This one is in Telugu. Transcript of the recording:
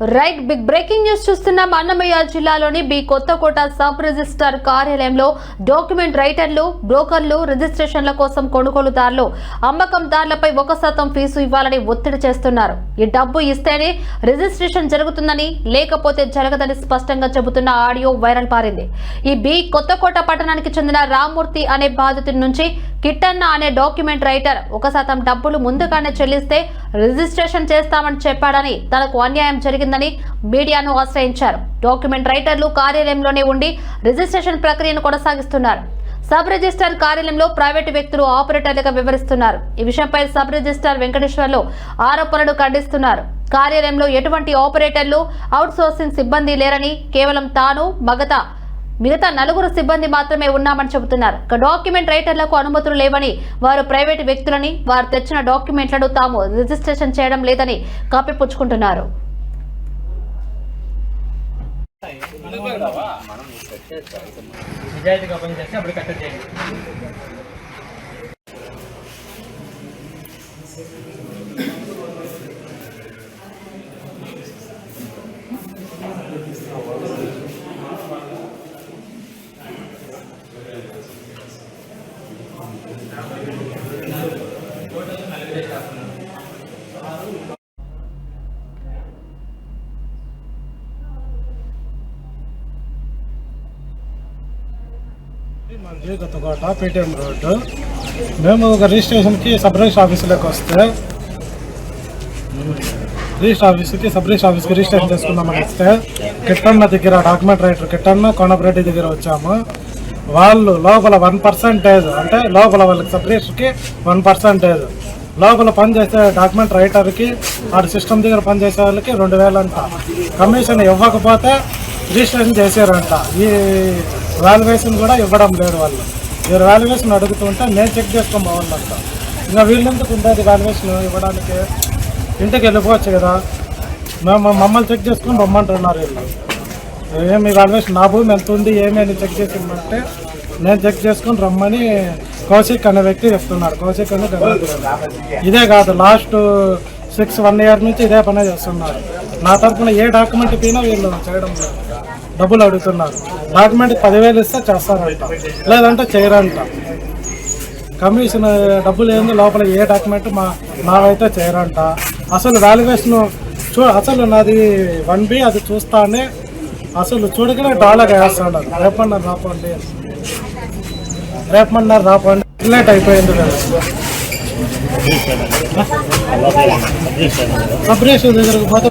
రైట్ బిగ్ బ్రేకింగ్ న్యూస్ చూస్తున్నాం. అన్నమయ్య జిల్లాలోని బి కొత్తకోట సబ్ రిజిస్టార్ కార్యాలయంలో డాక్యుమెంట్ రైటర్లు బ్రోకర్లు రిజిస్ట్రేషన్ల కోసం కొనుగోలుదారులు అమ్మకందారులపై ఒక శాతం ఫీజు ఇవ్వాలని ఒత్తిడి చేస్తున్నారు. ఈ డబ్బు ఇస్తేనే రిజిస్ట్రేషన్ జరుగుతుందని లేకపోతే జరగదని స్పష్టంగా చెబుతున్న ఆడియో వైరల్ పారింది. ఈ బి కొత్తకోట పట్టణానికి చెందిన రామ్మూర్తి అనే బాధితుడి నుంచి కిట్టన్న అనే డాక్యుమెంట్ రైటర్ ఒక శాతం డబ్బులు ముందుగానే చెల్లిస్తే రిజిస్ట్రేషన్ చేస్తామని చెప్పాడని తనకు అన్యాయం జరిగిందని మీడియాను ఆశ్రయించారు. డాక్యుమెంట్ రైటర్లు కార్యాలయంలోనే ఉండి రిజిస్ట్రేషన్ ప్రక్రియను కొనసాగిస్తున్నారు. సబ్ రిజిస్టార్ కార్యాలయంలో ప్రైవేటు వ్యక్తులు ఆపరేటర్లుగా వివరిస్తున్నారు. ఈ విషయంపై సబ్ రిజిస్టార్ వెంకటేశ్వర్లు ఆరోపణలు ఖండిస్తున్నారు. కార్యాలయంలో ఎటువంటి ఆపరేటర్లు అవుట్సోర్సింగ్ సిబ్బంది లేరని కేవలం తాను మగత మిగతా నలుగురు సిబ్బంది మాత్రమే ఉన్నామని చెబుతున్నారు. డాక్యుమెంట్ రైటర్లకు అనుమతులు లేవని వారు ప్రైవేటు వ్యక్తులని వారు తెచ్చిన డాక్యుమెంట్లను తాము రిజిస్ట్రేషన్ చేయడం లేదని కప్పిపుచ్చుకుంటున్నారు నిజాయితీగా పనిచేస్తే అప్పుడు చేయండి మనది పేటీఎం రోడ్డు. మేము ఒక రిజిస్ట్రేషన్కి సబ్ రిజిస్టర్ ఆఫీసులోకి వస్తే రిజిస్టర్ ఆఫీస్కి సబ్ రిజిస్టర్ ఆఫీస్కి రిజిస్ట్రేషన్ చేసుకుందామని వస్తే కిట్టన్న దగ్గర డాక్యుమెంట్ రైటర్ కిట్టన్న కోనపరెడ్డి దగ్గర వచ్చాము. వాళ్ళు లోపల వన్ పర్సెంటేజ్ అంటే లోపల వాళ్ళకి సబ్జెక్ట్కి వన్ పర్సెంటేజ్ లోపల పనిచేసే డాక్యుమెంట్ రైటర్కి ఆ సిస్టమ్ దగ్గర పనిచేసే వాళ్ళకి రెండు వేలంట. కమిషన్ ఇవ్వకపోతే రిజిస్ట్రేషన్ చేశారంట. ఈ వాల్యుయేషన్ కూడా ఇవ్వడం లేదు వాళ్ళు. మీరు వాల్యుయేషన్ అడుగుతుంటే నేను చెక్ చేసుకొని బాగుందంట ఇంకా వీళ్ళెందుకు ఉండేది వాల్యుయేషన్ ఇవ్వడానికి? ఇంటికి వెళ్ళిపోవచ్చు కదా. మేము మమ్మల్ని చెక్ చేసుకొని రమ్మంటున్నారు వీళ్ళు. ఏమి ఆల్మోస్ట్ నా భూమి ఎంత ఉంది ఏమి అని చెక్ చేసిందంటే నేను చెక్ చేసుకొని రమ్మని కౌశిక్ అనే వ్యక్తి చెప్తున్నాడు. కౌశిక్ అనే ఇదే కాదు లాస్ట్ సిక్స్ వన్ ఇయర్ నుంచి ఇదే పనే చేస్తున్నారు. నా తరఫున ఏ డాక్యుమెంట్ పైన వీళ్ళు చేయడం డబ్బులు అడుగుతున్నారు. డాక్యుమెంట్ పదివేలు ఇస్తే చేస్తారంట. లేదంటే చేయరంట. కమిషన్ డబ్బులు ఏంది లోపల ఏ డాక్యుమెంట్ మా నావైతే చేయరంట. అసలు వాల్యుయేషన్ చూ అసలు నాది వన్ బి అది చూస్తానే అసలు చూడగానే డాలర్ వేస్తాడు. రేపన్నారు రాపండి. రేపమన్నారు రాపండి. లేట్ అయిపోయింది కదా. సబ్రేషన్ దగ్గరకు పోతే